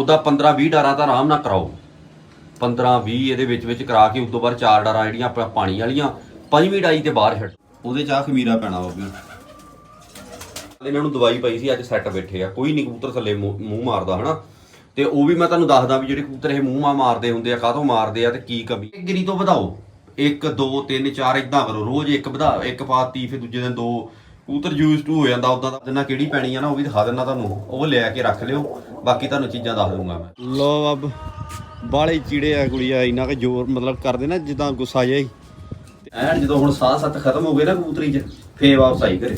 ਉਹਦਾ 15 20 ਡਾਰਾਂ ਤਾਂ ਆਰਾਮ ਨਾਲ ਕਰਾਓ। 15 20 ਇਹਦੇ ਵਿੱਚ ਵਿੱਚ ਕਰਾ ਕੇ ਉਦੋਂ ਬਾਅਦ ਚਾਰ ਡਾਰਾਂ ਜਿਹੜੀਆਂ ਆਪਣਾ ਪਾਣੀ ਵਾਲੀਆਂ, ਪੰਜਵੀਂ ਡਾਈ ਤੇ ਬਾਹਰ ਛੱਡ। ਉਹਦੇ ਚ ਆ ਖਮੀਰਾ ਪੈਣਾ ਬਾਬੇ ਇਹਨਾਂ ਨੂੰ ਦਵਾਈ ਪਈ ਸੀ, ਅੱਜ ਸੈੱਟ ਬੈਠੇ ਆ। ਕੋਈ ਨਹੀਂ ਕਬੂਤਰ ਥੱਲੇ ਮੂੰਹ ਮਾਰਦਾ ਹਨਾ। ਤੇ ਉਹ ਵੀ ਮੈਂ ਤੁਹਾਨੂੰ ਦੱਸਦਾ ਵੀ ਜਿਹੜੇ ਕਬੂਤਰ ਇਹ ਮੂੰਹ ਮਾ ਮਾਰਦੇ ਹੁੰਦੇ ਆ, ਕਾਹਤੋਂ ਮਾਰਦੇ ਆ ਤੇ ਕੀ ਕਮੀ। ਗਿਰੀ ਤੋਂ ਵਧਾਓ। 1 2 3 4 ਇਦਾਂ ਕਰੋ। ਰੋਜ਼ ਇੱਕ ਵਧਾ, ਇੱਕ ਪਾਤੀ, ਫਿਰ ਦੂਜੇ ਦਿਨ ਦੋ। ਕਬੂਤਰ ਯੂਜ਼ ਟੂ ਹੋ ਜਾਂਦਾ ਉਦਾਂ ਦਾ ਜਿੰਨਾ ਕਿਹੜੀ ਪੈਣੀ ਆ ਨਾ ਉਹ ਵੀ ਦਿਖਾ ਦਿੰਦਾ ਤੁਹਾਨੂੰ। ਉਹ ਲੈ ਕੇ ਰੱਖ ਲਿਓ ਬਾਕੀ ਤੁਹਾਨੂੰ ਚੀਜ਼ਾਂ ਦੱਸ ਦੂੰਗਾ ਮੈਂ। ਲੋ ਅਬ ਬਾਲੇ ਚੀੜੇ ਆ ਗੁੜੀਆ ਇਨਾ ਕਿ ਜ਼ੋਰ ਮਤਲਬ ਕਰਦੇ ਨਾ ਜਿੱਦਾਂ ਗੁੱਸਾ ਹੀ। ਐਨ ਜਦੋਂ ਹੁਣ ਸਾਹ ਸੱਤ ਖਤਮ ਹੋ ਗਏ ਨਾ ਕਬੂਤਰੀ ਚ ਫੇਰ ਵਾਪਸ ਆਈ ਘਰੇ।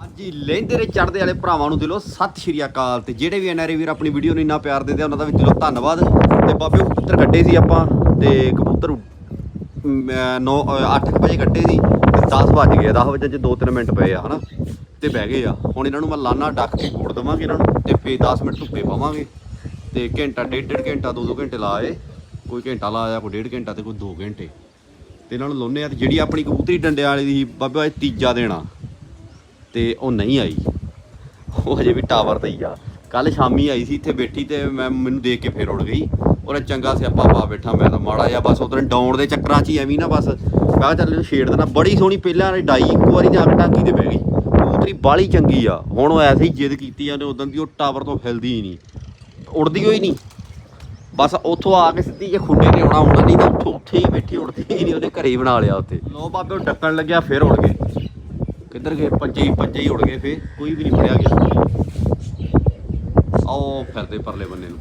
ਹਾਂਜੀ ਲਹਿੰਦੇ ਰੇ ਚੜਦੇ ਵਾਲੇ ਭਰਾਵਾਂ ਨੂੰ ਦਿਲੋਂ ਸਤਿ ਸ਼੍ਰੀ ਅਕਾਲ। ਤੇ ਜਿਹੜੇ ਵੀ ਐਨਆਰਏ ਵੀਰ ਆਪਣੀ ਵੀਡੀਓ ਨੂੰ ਇੰਨਾ ਪਿਆਰ ਦਿੰਦੇ ਆ ਉਹਨਾਂ ਦਾ ਵੀ ਦਿਲੋਂ ਧੰਨਵਾਦ। ਤੇ ਬਾਬੇ ਕਬੂਤਰ ਕੱਢੇ ਸੀ ਆਪਾਂ ਤੇ ਕਬੂਤਰ 9 8 ਵਜੇ ਕੱਢੇ ਸੀ। 10 ਵੱਜ ਗਏ 10 ਵਜੇ ਚ 2-3 ਮਿੰਟ ਪਏ ਆ ਹਨਾ? ਤੇ ਬਹਿ ਗਏ ਆ। ਹੁਣ ਇਹਨਾਂ ਨੂੰ ਮੈਂ ਲਾਨਾ ਡੱਕ ਕੇ ਘੋੜ ਦਵਾਂਗੇ ਇਹਨਾਂ ਨੂੰ ਤੇ ਫੇਰ 10 ਮਿੰਟ ਧੁੱਪੇ ਪਾਵਾਂਗੇ। ਤੇ ਘੰਟਾ ਡੇਢ ਡੇਢ ਘੰਟਾ ਦੋ ਦੋ ਘੰਟੇ ਲਾਏ ਕੋਈ ਘੰਟਾ ਲਾਇਆ ਕੋਈ ਡੇਢ ਘੰਟਾ ਤੇ ਕੋਈ 2 ਘੰਟੇ। ਤੇ ਇਹਨਾਂ ਨੂੰ ਲਾਉਨੇ ਆ ਤੇ ਜਿਹੜੀ ਆਪਣੀ ਕਬੂਤਰੀ ਡੰਡਿਆਂ ਵਾਲੀ ਦੀ ਸੀ, ਬਾਬਾ ਇਹ ਤੀਜਾ ਦੇਣਾ ਤੇ ਉਹ ਨਹੀਂ ਆਈ। ਉਹ ਹਜੇ ਵੀ ਟਾਵਰ ਤੇ ਹੀ ਆ। ਕੱਲ ਸ਼ਾਮੀ ਆਈ ਸੀ ਇੱਥੇ ਬੈਠੀ ਤੇ ਮੈਂ ਮੈਨੂੰ ਦੇਖ ਕੇ ਫੇਰ ਉੜ ਗਈ। ਉਹਨੇ ਚੰਗਾ ਸਿਆਪਾ ਪਾ ਬੈਠਾ ਮੈਂ ਤਾਂ ਮਾੜਾ ਜਿਹਾ ਬਸ ਉਧਰ ਡਾਉਣ ਦੇ ਚੱਕਰਾਂ 'ਚ ਹੀ ਐਵੇਂ ਨਾ ਬਸ। ਮੈਂ ਕਿਹਾ ਚੱਲ ਇਹਨੂੰ ਛੇੜ ਦੇਣਾ। ਬੜੀ ਸੋਹਣੀ ਪਹਿਲਾਂ ਵਾਲੀ ਡਾਈ, ਇੱਕ ਵਾਰੀ ਜਾ ਕੇ ਟਾਕੀ ਤੇ ਬਹਿ ਗਈ। ਕਬੂਤਰੀ ਬਾਲੀ ਚੰਗੀ ਆ। ਹੁਣ ਉਹ ਐਸੇ ਹੀ ਜਿੱਦ ਕੀਤੀ ਆ ਨੇ ਉਦੋਂ ਦੀ ਉਹ ਟਾਵਰ ਤੋਂ ਹਿਲਦੀ ਹੀ ਨਹੀਂ। ਉੜਦੀ ਹੋਈ ਨਹੀਂ। ਬਸ ਉੱਥੋਂ ਆ ਕੇ ਸਿੱਧੀ ਜੇ ਖੁੱਡੇ ਤੇ ਆਉਣਾ ਹੁੰਦਾ, ਨਹੀਂ ਤਾਂ ਉੱਥੋਂ ਉੱਥੇ ਹੀ ਬੈਠੀ ਉੜਦੀ ਹੀ ਨਹੀਂ, ਉਹਨੇ ਘਰੇ ਹੀ ਬਣਾ ਲਿਆ ਉੱਥੇ। ਲੋ ਬਾਬੇ, ਉਹ ਡੱਕਣ ਲੱਗਿਆ, ਫੇਰ ਉੜ ਗਏ। ਕਿੱਧਰ ਗਏ? ਭੱਜੇ ਹੀ ਪੰਜੇ ਹੀ ਉੜ ਗਏ ਫੇਰ। ਕੋਈ ਵੀ ਨਹੀਂ ਫੜਿਆ ਗਿਆ। ਆਓ ਫਿਰਦੇ ਪਰਲੇ ਬੰਨੇ ਨੂੰ।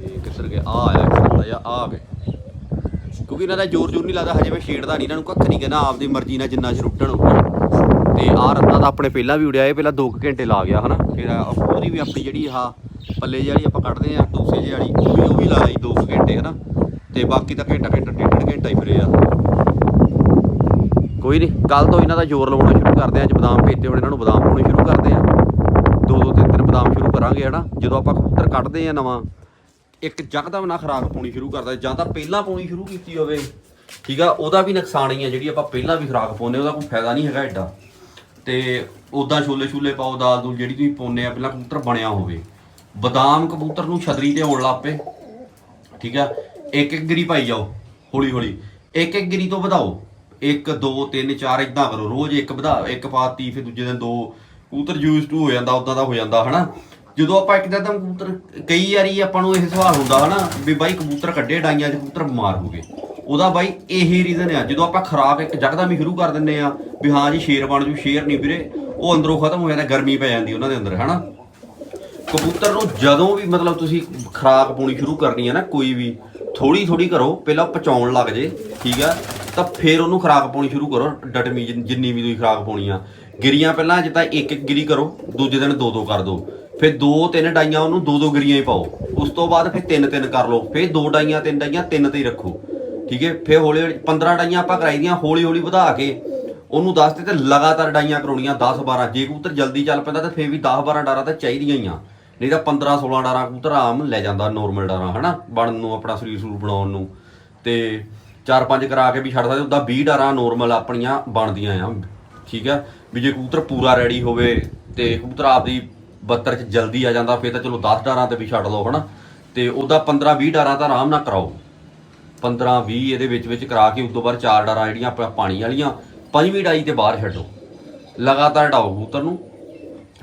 ਇਹ ਕਿੱਧਰ ਗਏ? ਆ ਆਇਆ ਖੜਦਾ ਆ ਗਏ। ਕਿਉਂਕਿ ਇਹਨਾਂ ਦਾ ਜ਼ੋਰ ਜ਼ੋਰ ਨਹੀਂ ਲੱਗਦਾ, ਹਜੇ ਮੈਂ ਛੇੜਦਾ ਨਹੀਂ ਇਹਨਾਂ ਨੂੰ, ਕੱਖ ਨਹੀਂ ਕਹਿੰਦਾ, ਆਪਦੀ ਮਰਜ਼ੀ ਨਾਲ ਜਿੰਨਾ ਚਿਰ ਉੱਡਣ ਤੇ ਆਹ ਰੱਤਾ ਤਾਂ ਆਪਣੇ ਪਹਿਲਾਂ ਵੀ ਉੜਿਆ, ਇਹ ਪਹਿਲਾਂ 2 ਘੰਟੇ ਲਾ ਗਿਆ, ਹਨਾ? ਫਿਰ ਉਹਦੀ ਵੀ ਆਪਣੀ ਜਿਹੜੀ ਆ ਪੱਲੇ ਜਿਹੜੀ ਆਪਾਂ ਕੱਢਦੇ ਆ ਦੂਸੇ ਜਿਹੀ ਵਾਲੀ, ਉਹ ਵੀ ਉਹ ਵੀ ਲਾਈ 2 ਘੰਟੇ, ਹਨਾ? ਤੇ ਬਾਕੀ ਤਾਂ ਘੰਟਾ ਘੰਟਾ, ਡੇਢ ਡੇਢ ਘੰਟਾ ਹੀ ਫਿਰੇ ਆ ਕੋਈ ਨਹੀਂ ਕੱਲ ਤੋਂ ਇਹਨਾਂ ਦਾ ਜ਼ੋਰ ਲਵਾਉਣਾ ਸ਼ੁਰੂ ਕਰਦੇ ਆ ਅੱਜ ਬਦਾਮ ਭੇਜਦੇ ਹੁਣ ਇਹਨਾਂ ਨੂੰ ਬਦਾਮ ਪਾਉਣੇ ਸ਼ੁਰੂ ਕਰਦੇ ਆ ਦੋ ਦੋ, ਤਿੰਨ ਤਿੰਨ ਬਦਾਮ ਸ਼ੁਰੂ ਕਰਾਂਗੇ, ਹਨਾ? ਜਦੋਂ ਆਪਾਂ ਕਬੂਤਰ ਕੱਢਦੇ ਆ ਨਵਾਂ ਇੱਕ ਜਕਦਮ ਨਾ ਖਰਾਕ ਪਾਉਣੀ ਸ਼ੁਰੂ ਕਰਦਾ, ਜਾਂ ਤਾਂ ਪਹਿਲਾਂ ਪਾਉਣੀ ਸ਼ੁਰੂ ਕੀਤੀ ਹੋਵੇ, ਠੀਕ ਆ, ਉਹਦਾ ਵੀ ਨੁਕਸਾਨ ਹੀ ਆ, ਜਿਹੜੀ ਆਪਾਂ ਪਹਿਲਾਂ ਵੀ ਖਰਾਕ ਪਾਉਂਦੇ ਉਹਦਾ ਕੋਈ ਫਾਇਦਾ ਨਹੀਂ ਹੈਗਾ ਐਡਾ। ਤੇ ਉਦਾਂ ਛੋਲੇ ਛੂਲੇ ਪਾਓ ਦਾਲ ਦੂਲ ਜਿਹੜੀ ਤੁਸੀਂ ਪਾਉਂਦੇ ਆ, ਪਹਿਲਾਂ ਕਬੂਤਰ ਬਣਿਆ ਹੋਵੇ। ਬਦਾਮ ਕਬੂਤਰ ਨੂੰ ਛਤਰੀ ਤੇ ਆਉਣ ਲੱਗ ਪਏ, ਠੀਕ ਆ, ਇੱਕ ਇੱਕ ਗਿਰੀ ਪਾਈ ਜਾਓ ਹੌਲੀ ਹੌਲੀ ਇੱਕ ਇੱਕ ਗਿਰੀ ਤੋਂ ਵਧਾਓ 1 2 3 4 ਇਦਾਂ ਕਰੋ, ਰੋਜ਼ ਇੱਕ ਵਧਾ, ਇੱਕ ਪਾਤੀ ਫਿਰ ਦੂਜੇ ਦਿਨ ਦੋ। ਕਬੂਤਰ ਯੂਜ਼ ਟੂ ਹੋ ਜਾਂਦਾ ਉਦਾਂ ਦਾ ਹੋ ਜਾਂਦਾ, ਹਨਾ? ਜਦੋਂ ਆਪਾਂ ਇੱਕ ਦਿਨ ਕਬੂਤਰ, ਕਈ ਵਾਰੀ ਆਪਾਂ ਨੂੰ ਇਹ ਸਵਾਲ ਹੁੰਦਾ ਹਨਾ ਵੀ ਬਾਈ ਕਬੂਤਰ ਕੱਢੇ ਡਾਈਆਂ 'ਚ, ਕਬੂਤਰ ਬਿਮਾਰ ਹੋ ਗਏ। ਉਹਦਾ ਬਾਈ ਇਹੀ ਰੀਜ਼ਨ ਆ। ਜਦੋਂ ਆਪਾਂ ਖਰਾਕ ਇੱਕ ਜਗਦਾ ਹੀ ਸ਼ੁਰੂ ਕਰ ਦਿੰਨੇ ਆ ਵੀ ਹਾਂ ਜੀ ਸ਼ੇਰ ਬਣ ਜੂ, ਸ਼ੇਰ ਨਹੀਂ ਵੀਰੇ, ਉਹ ਅੰਦਰੋਂ ਖਤਮ ਹੋ ਜਾਂਦਾ, ਗਰਮੀ ਪੈ ਜਾਂਦੀ ਉਹਨਾਂ ਦੇ ਅੰਦਰ, ਹਨਾ? ਕਬੂਤਰ ਨੂੰ ਜਦੋਂ ਵੀ ਮਤਲਬ ਤੁਸੀਂ ਖਰਾਕ ਪਾਉਣੀ ਸ਼ੁਰੂ ਕਰਨੀ ਹੈ ਨਾ, ਕੋਈ ਵੀ ਥੋੜੀ ਥੋੜੀ ਕਰੋ, ਪਹਿਲਾਂ ਪਚਾਉਣ ਲੱਗ ਜੇ, ਠੀਕ ਆ? ਤਾਂ ਫਿਰ ਉਹਨੂੰ ਖਰਾਕ ਪਾਉਣੀ ਸ਼ੁਰੂ ਕਰੋ, ਡਟਮੀ ਜਿੰਨੀ ਵੀ ਤੁਸੀਂ ਖਰਾਕ ਪਾਉਣੀ ਆ। ਗਿਰੀਆਂ ਪਹਿਲਾਂ ਜਿੱਦਾਂ ਇੱਕ ਇੱਕ ਗਿਰੀ ਕਰੋ, ਦੂਜੇ ਦਿਨ ਦੋ ਦੋ ਕਰ ਦਿਓ ਫਿਰ ਦੋ ਤਿੰਨ ਡਾਈਆਂ ਉਹਨੂੰ ਦੋ ਦੋ ਗਿਰੀਆਂ ਹੀ ਪਾਓ। ਉਸ ਤੋਂ ਬਾਅਦ ਫਿਰ ਤਿੰਨ ਤਿੰਨ ਕਰ ਲਓ। ਫਿਰ ਦੋ ਡਾਈਆਂ, ਤਿੰਨ ਡਾਈਆਂ, ਤਿੰਨ ਤੇ ਹੀ ਰੱਖੋ। ਠੀਕ ਹੈ? ਫਿਰ ਹੌਲੀ ਹੌਲੀ 15 ਡਾਈਆਂ ਆਪਾਂ ਕਰਾਈ ਦੀਆਂ, ਹੌਲੀ ਹੌਲੀ ਵਧਾ ਕੇ ਉਹਨੂੰ ਦੱਸ ਤੇ ਤੇ ਲਗਾਤਾਰ ਡਾਈਆਂ ਕਰਾਉਣੀਆਂ 10 12 ਜੇ ਕਬੂਤਰ ਜਲਦੀ ਚੱਲ ਪੈਂਦਾ ਤਾਂ ਫਿਰ ਵੀ 10 12 ਡਾਰਾਂ ਤਾਂ ਚਾਹੀਦੀਆਂ ਹੀ ਆ। ਨਹੀਂ ਤਾਂ 15 16 ਡਾਰਾਂ ਕਬੂਤਰ ਆਮ ਲੈ ਜਾਂਦਾ ਨਾਰਮਲ ਡਾਰਾਂ, ਹਨਾ? ਬਣਨ ਨੂੰ, ਆਪਣਾ ਸਰੀਰ ਸੂਰ ਬਣਾਉਣ ਨੂੰ। ਤੇ ਚਾਰ ਪੰਜ ਕਰਾ ਕੇ ਵੀ ਛੱਡ ਸਕਦੇ ਉਦਾਂ 20 ਡਾਰਾਂ ਨੋਰਮਲ ਆਪਣੀਆਂ ਬਣਦੀਆਂ ਆ। ਠੀਕ ਆ ਵੀ ਜੇ ਕਬੂਤਰ ਪੂਰਾ ਰੈਡੀ ਹੋਵੇ ਤੇ ਕਬੂਤਰ ਆਪਦੀ 72 ਚ ਜਲਦੀ ਆ ਜਾਂਦਾ, ਫਿਰ ਤਾਂ ਚਲੋ 10 ਡਾਰਾਂ ਤੇ ਵੀ ਛੱਡ ਲਓ, ਹਨਾ? ਤੇ ਉਹਦਾ 15 20 ਡਾਰਾਂ ਤਾਂ ਆਰਾਮ ਨਾਲ ਕਰਾਓ। 15 20 ਇਹਦੇ ਵਿੱਚ ਵਿੱਚ ਕਰਾ ਕੇ ਉਸ ਤੋਂ ਬਾਅਦ ਚਾਰ ਡਾਰਾਂ ਜਿਹੜੀਆਂ ਪਾਣੀ ਵਾਲੀਆਂ, ਪੰਜਵੀਂ ਡਾਈ ਤੇ ਬਾਹਰ ਛੱਡੋ। ਲਗਾਤਾਰ ਡਾਓ ਕਬੂਤਰ ਨੂੰ।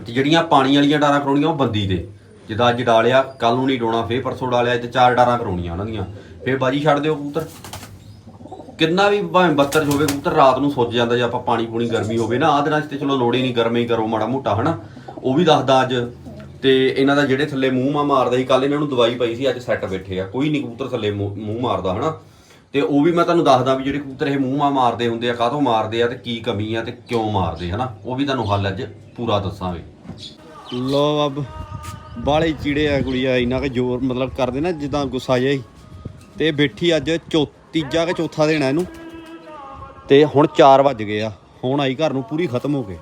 ਤੇ ਜਿਹੜੀਆਂ ਪਾਣੀ ਵਾਲੀਆਂ ਡਾਰਾਂ ਕਰਾਉਣੀਆਂ ਉਹ ਬੰਦੀ ਦੇ। ਜਿੱਦਾਂ ਅੱਜ ਡਾਲਿਆ ਕੱਲ ਨੂੰ ਨਹੀਂ ਡੋਣਾ ਫੇਰ ਪਰਸੋਂ ਡਾਲਿਆ ਤੇ ਚਾਰ ਡਾਰਾਂ ਕਰਾਉਣੀਆਂ ਉਹਨਾਂ ਦੀਆਂ। ਫੇਰ ਬਾਜੀ ਛੱਡ ਦਿਓ ਕਬੂਤਰ। ਕਿੰਨਾ ਵੀ ਭਾਵੇਂ 72 ਚ ਹੋਵੇ, ਕਬੂਤਰ ਰਾਤ ਨੂੰ ਸੁੱਜ ਜਾਂਦਾ ਜੇ ਆਪਾਂ ਪਾਣੀ ਪੂਣੀ ਗਰਮੀ ਹੋਵੇ ਨਾ, ਆਹ ਦਿਨਾਂ 'ਚ ਤੇ ਚਲੋ ਲੋੜ ਹੀ ਨਹੀਂ, ਗਰਮੀ ਕਰੋ, ਮਾੜਾ ਮੋਟਾ, ਹਨਾ? ਉਹ ਵੀ ਦੱਸਦਾ ਅੱਜ। ਤੇ ਇਹਨਾਂ ਦਾ ਜਿਹੜੇ ਥੱਲੇ ਮੂੰਹ ਮਾ ਮਾਰਦਾ ਸੀ ਕੱਲ ਇਹਨਾਂ ਨੂੰ ਦਵਾਈ ਪਈ ਸੀ, ਅੱਜ ਸੈੱਟ ਬੈਠੇ ਆ। ਕੋਈ ਨਹੀਂ ਕਬੂਤਰ ਥੱਲੇ ਮੂੰਹ ਮੂੰਹ ਮਾਰਦਾ, ਹਨਾ? ਤੇ ਉਹ ਵੀ ਮੈਂ ਤੁਹਾਨੂੰ ਦੱਸਦਾ ਵੀ ਜਿਹੜੇ ਕਬੂਤਰ ਇਹ ਮੂੰਹ ਮਾ ਮਾਰਦੇ ਹੁੰਦੇ ਆ, ਕਾਹਤੋਂ ਮਾਰਦੇ ਆ ਤੇ ਕੀ ਕਮੀ ਆ ਤੇ ਕਿਉਂ ਮਾਰਦੇ, ਹਨਾ? ਉਹ ਵੀ ਤੁਹਾਨੂੰ ਹੱਲ ਅੱਜ ਪੂਰਾ ਦੱਸਾਂਗੇ। ਲੋ ਅਬ ਬਾਲੇ ਚੀੜੇ ਆ ਗੁੜੀਆ, ਇਨਾ ਕਿ ਜ਼ੋਰ ਮਤਲਬ ਕਰਦੇ ਨਾ ਜਿੱਦਾਂ ਗੁੱਸਾ ਜਿਹਾ ਹੀ। ਤੇ ਬੈਠੀ ਅੱਜ ਚੌ ਤੀਜਾ ਕਿ ਚੌਥਾ ਦੇਣਾ ਇਹਨੂੰ। ਤੇ ਹੁਣ 4 ਵੱਜ ਗਏ ਆ। ਹੁਣ ਆਈ ਘਰ ਨੂੰ ਪੂਰੀ ਖਤਮ ਹੋ ਕੇ